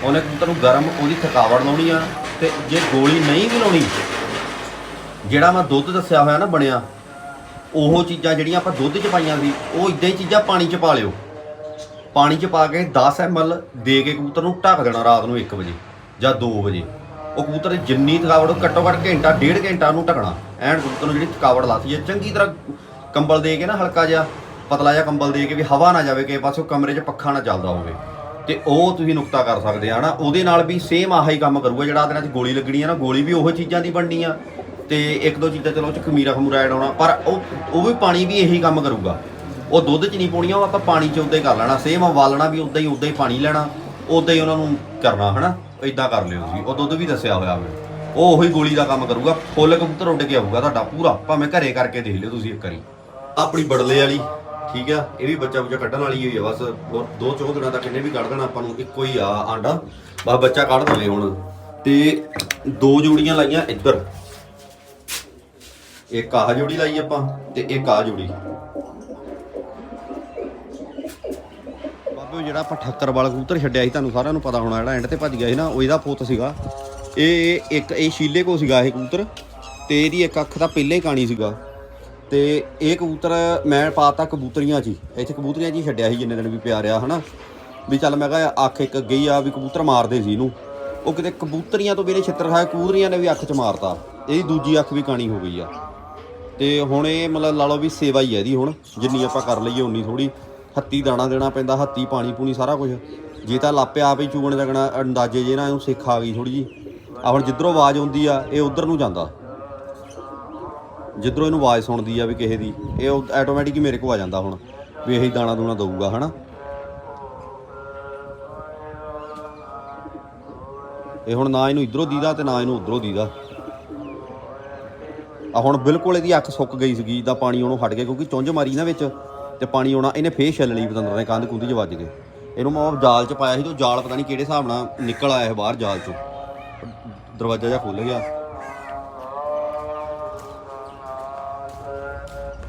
ਉਹਨੇ ਕਬੂਤਰ ਨੂੰ ਗਰਮ ਉਹਦੀ ਥਕਾਵਟ ਲਾਉਣੀ ਆ, ਤੇ ਜੇ ਗੋਲੀ ਨਹੀਂ ਵੀ ਲਾਉਣੀ, ਜਿਹੜਾ ਮੈਂ ਦੁੱਧ ਦੱਸਿਆ ਹੋਇਆ ਨਾ ਬਣਿਆ ਉਹ ਚੀਜ਼ਾਂ ਜਿਹੜੀਆਂ ਆਪਾਂ ਦੁੱਧ 'ਚ ਪਾਈਆਂ ਸੀ ਉਹ ਇਦਾਂ ਹੀ ਚੀਜ਼ਾਂ ਪਾਣੀ 'ਚ ਪਾ ਲਿਓ। ਪਾਣੀ 'ਚ ਪਾ ਕੇ 10 ml ਦੇ ਕੇ ਕਬੂਤਰ ਨੂੰ ਢੱਕ ਦੇਣਾ ਰਾਤ ਨੂੰ 1 ਵਜੇ ਜਾਂ 2 ਵਜੇ। ਉਹ ਕਬੂਤਰ ਜਿੰਨੀ ਥਕਾਵਟ, ਉਹ ਘੱਟੋ ਘੱਟ ਘੰਟਾ, ਡੇਢ ਘੰਟਾ ਨੂੰ ਢਕਣਾ। ਐਂਡ ਕਬੂਤਰ ਨੂੰ ਜਿਹੜੀ ਥਕਾਵਟ ਲਾਤੀ ਹੈ, ਚੰਗੀ ਤਰ੍ਹਾਂ ਕੰਬਲ ਦੇ ਕੇ ਨਾ ਹਲਕਾ ਜਿਹਾ, ਪਤਲਾ ਜਿਹਾ ਕੰਬਲ ਦੇ ਕੇ ਵੀ ਹਵਾ ਨਾ ਜਾਵੇ, ਕਿਸੇ ਪਾਸੇ ਕਮਰੇ 'ਚ ਪੱਖਾ ਨਾ ਚੱਲਦਾ ਹੋਵੇ। ਤੇ ਉਹ ਤੁਸੀਂ ਨੁਕਤਾ ਕਰ ਸਕਦੇ ਆ ਨਾ ਉਹਦੇ ਨਾਲ ਵੀ ਸੇਮ ਆਹ ਹੀ ਕੰਮ ਕਰੂਗਾ ਜਿਹੜਾ ਦਿਨਾਂ 'ਚ ਗੋਲੀ ਲੱਗਣੀ ਆ ਨਾ, ਗੋਲੀ ਵੀ ਉਹੋ ਚੀਜ਼ਾਂ ਦੀ ਬਣਨੀ ਆ। ਤੇ ਇੱਕ ਦੋ ਚੀਜ਼ਾਂ, ਚਲੋ ਉਹ 'ਚ ਖਮੀਰਾ ਖਮੂਰਾ ਐਡ ਆਉਣਾ, ਪਰ ਉਹ ਉਹ ਵੀ ਪਾਣੀ ਵੀ ਇਹੀ ਕੰਮ ਕਰੂਗਾ। ਉਹ ਦੁੱਧ 'ਚ ਨਹੀਂ ਪਾਉਣੀਆਂ, ਉਹ ਆਪਾਂ ਪਾਣੀ 'ਚ ਉਦਾਂ ਹੀ ਕਰ ਲੈਣਾ। ਸੇਮ ਉਬਾਲਣਾ ਵੀ ਉਦਾਂ ਹੀ ਉਦਾਂ ਹੀ ਪਾਣੀ ਲੈਣਾ, ਉਦਾਂ ਹੀ ਉਹਨਾਂ ਨੂੰ ਕਰਨਾ, ਹਨਾ? ਇਦਾਂ ਕਰ ਲਿਓ ਤੁਸੀਂ। ਉਹ ਦੁੱਧ ਵੀ ਦੱਸਿਆ ਹੋਇਆ ਮੈਂ ਉਹ ਉਹੀ ਗੋਲੀ ਦਾ ਕੰਮ ਕਰੂਗਾ। ਫੁੱਲ ਕਬੂਤਰ ਉੱਡ ਕੇ ਆਊਗਾ ਤੁਹਾਡਾ ਪੂਰਾ। ਭਾਵੇਂ ਘਰੇ ਕਰਕੇ ਦੇਖ ਲਿਓ ਤੁਸੀਂ ਇੱਕ ਵਾਰੀ। ਆਪਣੀ ਬੜਲੇ ਵਾਲੀ, ਠੀਕ ਆ? ਇਹ ਵੀ ਬੱਚਾ ਬੁੱਚਾ ਕੱਢਣ ਵਾਲੀ ਹੋਈ ਆ, ਬਸ ਹੋਰ ਦੋ ਚੌਂ ਦਿਨਾਂ ਤੱਕ ਇਹਨੇ ਵੀ ਕੱਢ ਦੇਣਾ ਆਪਾਂ ਨੂੰ, ਇੱਕੋ ਹੀ ਆ ਆਂਡਾ। ਬਸ ਬੱਚਾ ਕੱਢ ਦਵੇ ਹੁਣ। ਤੇ ਦੋ ਜੋੜੀਆਂ ਲਾਈਆਂ ਇੱਧਰ। ਇੱਕ ਆਹ ਜੋੜੀ ਲਾਈ ਆਪਾਂ ਤੇ ਇੱਕ ਆਹ ਜੋੜੀ। ਬਾਬੇ, ਜਿਹੜਾ ਆਪਾਂ ਠੱਕਰ ਵਾਲਾ ਕਬੂਤਰ ਛੱਡਿਆ ਸੀ, ਤੁਹਾਨੂੰ ਸਾਰਿਆਂ ਨੂੰ ਪਤਾ ਹੋਣਾ, ਜਿਹੜਾ ਐਂਡ ਤੇ ਭੱਜ ਗਿਆ ਸੀ ਨਾ, ਉਹ ਇਹਦਾ ਪੁੱਤ ਸੀਗਾ। ਇਹ ਇੱਕ, ਇਹ ਸ਼ੀਲੇ ਕੋ ਸੀਗਾ ਇਹ ਕਬੂਤਰ ਤੇ ਇਹਦੀ ਇੱਕ ਅੱਖ ਤਾਂ ਪਹਿਲੇ ਹੀ ਕਾਣੀ ਸੀਗਾ। ਤੇ ਇਹ ਕਬੂਤਰ, ਮੈਂ ਪਾਤਾ ਕਬੂਤਰੀਆਂ 'ਚ ਹੀ। ਇੱਥੇ ਕਬੂਤਰੀਆਂ 'ਚ ਹੀ ਛੱਡਿਆ ਸੀ ਜਿੰਨੇ ਦਿਨ ਵੀ ਪਿਆ ਰਿਹਾ, ਹਨਾ? ਵੀ ਚੱਲ ਮੈਂ ਕਿਹਾ ਅੱਖ ਇੱਕ ਗਈ ਆ ਵੀ ਕਬੂਤਰ ਮਾਰਦੇ ਸੀ ਇਹਨੂੰ। ਉਹ ਕਿਤੇ ਕਬੂਤਰੀਆਂ ਤੋਂ ਵੀ ਇਹਨੇ ਛਿੱਤਰ ਖਾਇਆ ਕਬੂਤਰੀਆਂ ਨੇ ਵੀ ਅੱਖ 'ਚ ਮਾਰਤਾ। ਇਹਦੀ ਦੂਜੀ ਅੱਖ ਵੀ ਕਾਣੀ ਹੋ ਗਈ ਆ। ਤੇ ਹੁਣ ਇਹ ਮਤਲਬ ਲਾ ਲਓ ਵੀ ਸੇਵਾ ਹੀ ਹੈ ਇਹਦੀ ਹੁਣ, ਜਿੰਨੀ ਆਪਾਂ ਕਰ ਲਈਏ ਉਨੀ ਥੋੜੀ ਹੱਤੀ ਦਾਣਾ ਦੇਣਾ ਪੈਂਦਾ, ਹੱਤੀ ਪਾਣੀ ਪੂਣੀ ਸਾਰਾ ਕੁਝ ਜੇ ਤਾਂ ਲਾਪੇ ਆਪ ਹੀ ਚੂਗਣ ਲੱਗਣਾ, ਅੰਦਾਜ਼ੇ ਜੇ ਨਾ ਇਹਨੂੰ ਸਿੱਖ ਆ ਗਈ ਥੋੜੀ ਜੀ ਆ ਹੁਣ ਜਿੱਧਰੋਂ ਆਵਾਜ਼ ਆਉਂਦੀ ਆ, ਇਹ ਉਧਰ ਨੂੰ ਜਾਂਦਾ। ਜਿੱਧਰੋਂ ਇਹਨੂੰ ਆਵਾਜ਼ ਸੁਣਦੀ ਆ ਵੀ ਕਿਸੇ ਦੀ, ਇਹ ਆਟੋਮੈਟਿਕ ਹੀ ਮੇਰੇ ਕੋਲ ਆ ਜਾਂਦਾ ਹੁਣ, ਵੀ ਇਹੀ ਦਾਣਾ ਦੂਣਾ ਦਊਗਾ, ਹਨਾ? ਇਹ ਹੁਣ ਨਾ ਇਹਨੂੰ ਇਧਰੋਂ ਦੀਦਾ ਤੇ ਨਾ ਇਹਨੂੰ ਉਧਰੋਂ ਦੀਦਾ। ਆ ਹੁਣ ਬਿਲਕੁਲ ਇਹਦੀ ਅੱਖ ਸੁੱਕ ਗਈ ਸੀਗੀ ਦਾ ਪਾਣੀ ਉਹਨੂੰ ਹਟ ਗਿਆ, ਕਿਉਂਕਿ ਚੁੰਝ ਮਾਰੀ ਨਾ ਵਿੱਚ ਤੇ ਪਾਣੀ ਆਉਣਾ, ਇਹਨੇ ਫੇਰ ਛੱਲ ਲਈ ਪਤੰਦਰ ਨੇ, ਕੰਧ ਕੁੰਦੀ 'ਚ ਵੱਜ ਗਏ। ਇਹਨੂੰ ਮੈਂ ਉਹ ਜਾਲ 'ਚ ਪਾਇਆ ਸੀ ਤੇ ਉਹ ਜਾਲ ਪਤਾ ਨਹੀਂ ਕਿਹੜੇ ਹਿਸਾਬ ਨਾਲ ਨਿਕਲ ਆਇਆ ਇਹ ਬਾਹਰ ਜਾਲ 'ਚੋਂ। ਦਰਵਾਜ਼ਾ ਜਿਹਾ ਖੁੱਲ ਗਿਆ।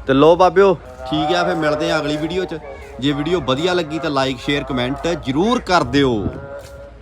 ਤੇ ਲੋ ਬਾਬਿਓ, ਠੀਕ ਆ, ਫਿਰ ਮਿਲਦੇ ਆ ਅਗਲੀ ਵੀਡੀਓ 'ਚ। ਜੇ ਵੀਡੀਓ ਵਧੀਆ ਲੱਗੀ ਤਾਂ ਲਾਈਕ ਸ਼ੇਅਰ ਕਮੈਂਟ ਜਰੂਰ ਕਰ ਦਿਓ।